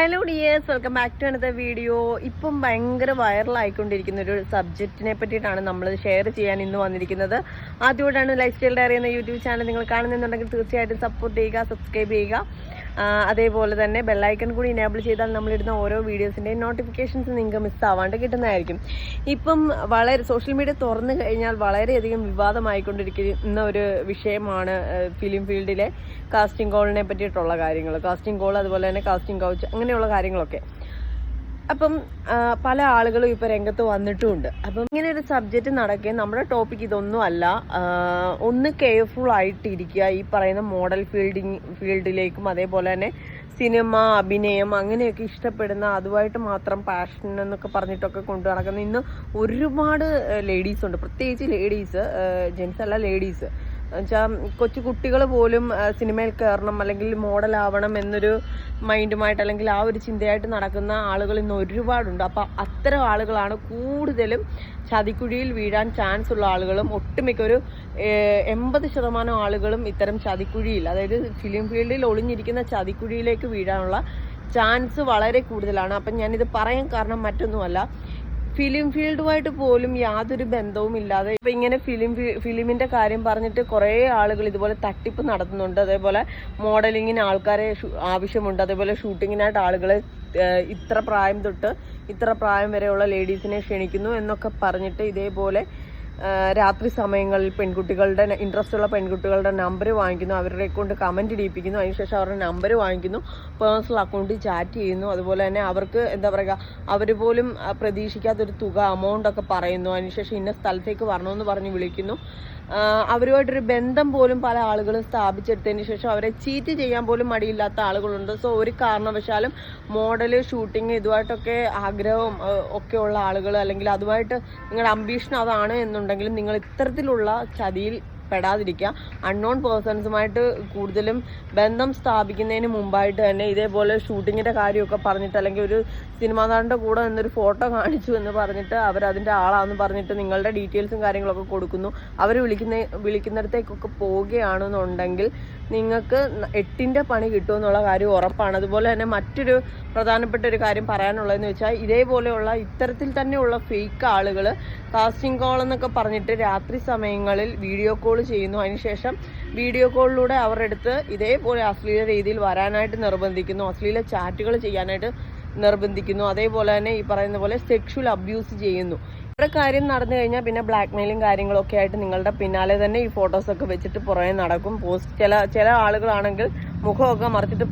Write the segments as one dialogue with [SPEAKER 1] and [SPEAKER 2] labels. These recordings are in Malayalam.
[SPEAKER 1] Hello dears welcome back to അനത്തെ video ഇപ്പം ഭയങ്കര വൈറലായിക്കൊണ്ടിരിക്കുന്ന ഒരു സബ്ജക്റ്റിനെ പറ്റിയിട്ടാണ് നമ്മൾ ഷെയർ ചെയ്യാൻ ഇന്ന് വന്നിരിക്കുന്നത്. ആദ്യമായിട്ടാണ് ലൈഫ് സ്റ്റൈൽ ഡയറി എന്ന യൂട്യൂബ് ചാനൽ നിങ്ങൾ കാണുന്നുണ്ടെങ്കിൽ തീർച്ചയായിട്ടും സപ്പോർട്ട് ചെയ്യുക സബ്സ്ക്രൈബ് ചെയ്യുക. അതേപോലെ തന്നെ ബെല്ലൈക്കൺ കൂടി ഇനേബിൾ ചെയ്താൽ നമ്മളിടുന്ന ഓരോ വീഡിയോസിന്റെയും നോട്ടിഫിക്കേഷൻസ് നിങ്ങൾക്ക് മിസ് ആവാണ്ട് കിട്ടുന്നതായിരിക്കും. ഇപ്പം വളരെ സോഷ്യൽ മീഡിയ തുറന്നു കഴിഞ്ഞാൽ വളരെയധികം വിവാദമായിക്കൊണ്ടിരിക്കുന്ന ഒരു വിഷയമാണ് ഫിലിം ഫീൽഡിലെ കാസ്റ്റിംഗ് കോളിനെ പറ്റിയിട്ടുള്ള കാര്യങ്ങൾ കാസ്റ്റിംഗ് കോൾ അതുപോലെ തന്നെ കാസ്റ്റിംഗ് കൗച്ച് അങ്ങനെയുള്ള കാര്യങ്ങളൊക്കെ. അപ്പം പല ആളുകളും ഇപ്പൊ രംഗത്ത് വന്നിട്ടുമുണ്ട് അപ്പം ഇങ്ങനെ ഒരു സബ്ജക്റ്റ് നടക്കുകയും നമ്മുടെ ടോപ്പിക് ഇതൊന്നും അല്ല. ഒന്ന് കെയർഫുൾ ആയിട്ടിരിക്കുക. ഈ പറയുന്ന മോഡൽ ഫീൽഡിങ് ഫീൽഡിലേക്കും അതേപോലെ തന്നെ സിനിമ അഭിനയം അങ്ങനെയൊക്കെ ഇഷ്ടപ്പെടുന്ന അതുമായിട്ട് മാത്രം പാഷൻ എന്നൊക്കെ പറഞ്ഞിട്ടൊക്കെ കൊണ്ടു നടക്കുന്ന ഇന്ന് ഒരുപാട് ലേഡീസ് ഉണ്ട്. പ്രത്യേകിച്ച് ലേഡീസ് ജെൻസ് അല്ല ലേഡീസ് എന്നുവെച്ചാൽ കൊച്ചു കുട്ടികൾ പോലും സിനിമയിൽ കയറണം അല്ലെങ്കിൽ മോഡലാവണം എന്നൊരു മൈൻഡുമായിട്ട് അല്ലെങ്കിൽ ആ ഒരു ചിന്തയായിട്ട് നടക്കുന്ന ആളുകൾ ഇന്ന് ഒരുപാടുണ്ട്. അപ്പം അത്തരം ആളുകളാണ് കൂടുതലും ചതിക്കുഴിയിൽ വീഴാൻ ചാൻസ് ഉള്ള ആളുകളും ഒട്ടുമിക്ക ഒരു എൺപത് ശതമാനം ആളുകളും ഇത്തരം ചതിക്കുഴിയിൽ അതായത് ഫിലിം ഫീൽഡിൽ ഒളിഞ്ഞിരിക്കുന്ന ചതിക്കുഴിയിലേക്ക് വീഴാനുള്ള ചാൻസ് വളരെ കൂടുതലാണ്. അപ്പം ഞാനിത് പറയാൻ കാരണം മറ്റൊന്നുമല്ല. ഫിലിം ഫീൽഡുമായിട്ട് പോലും യാതൊരു ബന്ധവും ഇല്ലാതെ ഇപ്പൊ ഇങ്ങനെ ഫിലിം ഫിലിമിന്റെ കാര്യം പറഞ്ഞിട്ട് കുറേ ആളുകൾ ഇതുപോലെ തട്ടിപ്പ് നടത്തുന്നുണ്ട്. അതേപോലെ മോഡലിങ്ങിന് ആൾക്കാരെ ആവശ്യമുണ്ട്. അതേപോലെ ഷൂട്ടിങ്ങിനായിട്ട് ആളുകളെ ഇത്ര പ്രായം തൊട്ട് ഇത്ര പ്രായം വരെയുള്ള ലേഡീസിനെ ക്ഷണിക്കുന്നു എന്നൊക്കെ പറഞ്ഞിട്ട് ഇതേപോലെ രാത്രി സമയങ്ങളിൽ പെൺകുട്ടികളുടെ ഇൻട്രസ്റ്റ് ഉള്ള പെൺകുട്ടികളുടെ നമ്പർ വാങ്ങിക്കുന്നു. അവരുടെ കൊണ്ട് കമന്റ് ഇടിയിപ്പിക്കുന്നു അതിനുശേഷം അവരുടെ നമ്പർ വാങ്ങിക്കുന്നു. പേഴ്സണൽ അക്കൗണ്ടിൽ ചാറ്റ് ചെയ്യുന്നു. അതുപോലെ തന്നെ അവർക്ക് എന്താ പറയുക അവർ പോലും പ്രതീക്ഷിക്കാത്തൊരു തുക amount ഒക്കെ പറയുന്നു. അതിനുശേഷം ഇന്ന സ്ഥലത്തേക്ക് വരണമെന്ന് പറഞ്ഞ് വിളിക്കുന്നു. അവരുമായിട്ടൊരു ബന്ധം പോലും പല ആളുകളും സ്ഥാപിച്ചെടുത്തതിന് ശേഷം അവരെ ചീറ്റ് ചെയ്യാൻ പോലും മടിയില്ലാത്ത ആളുകളുണ്ട്. സോ ഒരു കാരണവശാലും മോഡൽ ഷൂട്ടിങ് ഇതുമായിട്ടൊക്കെ ആഗ്രഹവും ഒക്കെ ഉള്ള ആളുകൾ അല്ലെങ്കിൽ അതുമായിട്ട് നിങ്ങളുടെ അംബീഷൻ അതാണ് എന്നുണ്ടെങ്കിലും നിങ്ങൾ ഇത്തരത്തിലുള്ള ചതിയിൽ പെടാതിരിക്കുക. അൺനോൺ പേഴ്സൺസുമായിട്ട് കൂടുതലും ബന്ധം സ്ഥാപിക്കുന്നതിന് മുമ്പായിട്ട് തന്നെ ഇതേപോലെ ഷൂട്ടിങ്ങിന്റെ കാര്യമൊക്കെ പറഞ്ഞിട്ട് അല്ലെങ്കിൽ ഒരു സിനിമാ നടന്റെ കൂടെ നിന്നൊരു ഫോട്ടോ കാണിച്ചു എന്ന് പറഞ്ഞിട്ട് അവർ അതിന്റെ ആളാന്ന് പറഞ്ഞിട്ട് നിങ്ങളുടെ ഡീറ്റെയിൽസും കാര്യങ്ങളൊക്കെ കൊടുക്കുന്നു. അവർ വിളിക്കുന്ന വിളിക്കുന്നിടത്തേക്കൊക്കെ പോവുകയാണെന്നുണ്ടെങ്കിൽ നിങ്ങൾക്ക് എട്ടിന്റെ പണി കിട്ടുമെന്നുള്ള കാര്യം ഉറപ്പാണ്. അതുപോലെ തന്നെ മറ്റൊരു പ്രധാനപ്പെട്ട ഒരു കാര്യം പറയാനുള്ളതെന്ന് വെച്ചാൽ ഇതേപോലെയുള്ള ഇത്തരത്തിൽ തന്നെയുള്ള ഫേക്ക് ആളുകൾ കാസ്റ്റിംഗ് കോൾ എന്നൊക്കെ പറഞ്ഞിട്ട് രാത്രി സമയങ്ങളിൽ വീഡിയോ കോൾ ചെയ്യുന്നു. അതിനുശേഷം വീഡിയോ കോളിലൂടെ അവരുടെ അടുത്ത് ഇതേപോലെ അശ്ലീല രീതിയിൽ വരാനായിട്ട് നിർബന്ധിക്കുന്നു. അശ്ലീല ചാറ്റുകൾ ചെയ്യാനായിട്ട് നിർബന്ധിക്കുന്നു. അതേപോലെ തന്നെ ഈ പറയുന്ന പോലെ സെക്ഷുവൽ അബ്യൂസ് ചെയ്യുന്നു. ഇവിടെ കാര്യം നടന്നു കഴിഞ്ഞാൽ പിന്നെ ബ്ലാക്ക് മെയിലും കാര്യങ്ങളൊക്കെ ആയിട്ട് നിങ്ങളുടെ പിന്നാലെ തന്നെ ഈ ഫോട്ടോസ് ഒക്കെ വെച്ചിട്ട് പുറമെ നടക്കും. പോസ്റ്റ് ചില ചില ആളുകളാണെങ്കിൽ മുഖമൊക്കെ മറിച്ചിട്ട്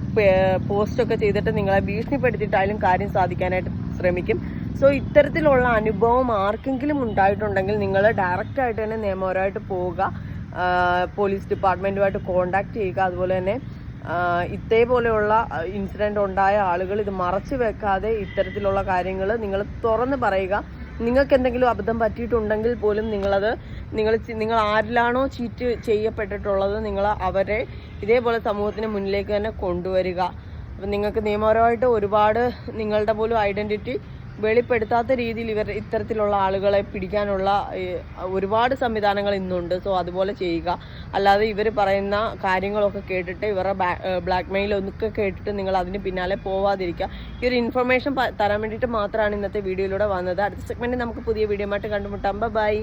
[SPEAKER 1] പോസ്റ്റ് ഒക്കെ ചെയ്തിട്ട് നിങ്ങളെ ഭീഷണിപ്പെടുത്തിയിട്ടായാലും കാര്യം സാധിക്കാനായിട്ട് ശ്രമിക്കും. സോ ഇത്തരത്തിലുള്ള അനുഭവം ആർക്കെങ്കിലും ഉണ്ടായിട്ടുണ്ടെങ്കിൽ നിങ്ങൾ ഡയറക്റ്റ് ആയിട്ട് തന്നെ നിയമപരമായിട്ട് പോവുക. പോലീസ് ഡിപ്പാർട്ട്മെന്റുമായിട്ട് കോണ്ടാക്ട് ചെയ്യുക. അതുപോലെ തന്നെ ഇതേപോലെയുള്ള ഇൻസിഡന്റ് ഉണ്ടായ ആളുകൾ ഇത് മറച്ചു വെക്കാതെ ഇത്തരത്തിലുള്ള കാര്യങ്ങൾ നിങ്ങൾ തുറന്ന് പറയുക. നിങ്ങൾക്ക് എന്തെങ്കിലും അബദ്ധം പറ്റിയിട്ടുണ്ടെങ്കിൽ പോലും നിങ്ങളത് നിങ്ങൾ നിങ്ങൾ ആരിലാണോ ചീറ്റ് ചെയ്യപ്പെട്ടിട്ടുള്ളത് നിങ്ങൾ അവരെ ഇതേപോലെ സമൂഹത്തിന് മുന്നിലേക്ക് തന്നെ കൊണ്ടുവരിക. അപ്പം നിങ്ങൾക്ക് നിയമപരമായിട്ട് ഒരുപാട് നിങ്ങളുടെ പോലും ഐഡന്റിറ്റി വെളിപ്പെടുത്താത്ത രീതിയിൽ ഇവർ ഇത്തരത്തിലുള്ള ആളുകളെ പിടിക്കാനുള്ള ഒരുപാട് സംവിധാനങ്ങൾ ഇന്നുണ്ട്. സോ അതുപോലെ ചെയ്യുക. അല്ലാതെ ഇവർ പറയുന്ന കാര്യങ്ങളൊക്കെ കേട്ടിട്ട് ഇവരുടെ ബ്ലാക്ക് മെയിൽ ഒന്നൊക്കെ കേട്ടിട്ട് നിങ്ങൾ അതിന് പിന്നാലെ പോവാതിരിക്കുക. ഈ ഒരു ഇൻഫർമേഷൻ തരാൻ വേണ്ടിയിട്ട് മാത്രമാണ് ഇന്നത്തെ വീഡിയോയിലൂടെ വന്നത്. അടുത്ത സെഗ്മെന്റ് നമുക്ക് പുതിയ വീഡിയോ ആയിട്ട് കണ്ടുമുട്ടാം. ബൈ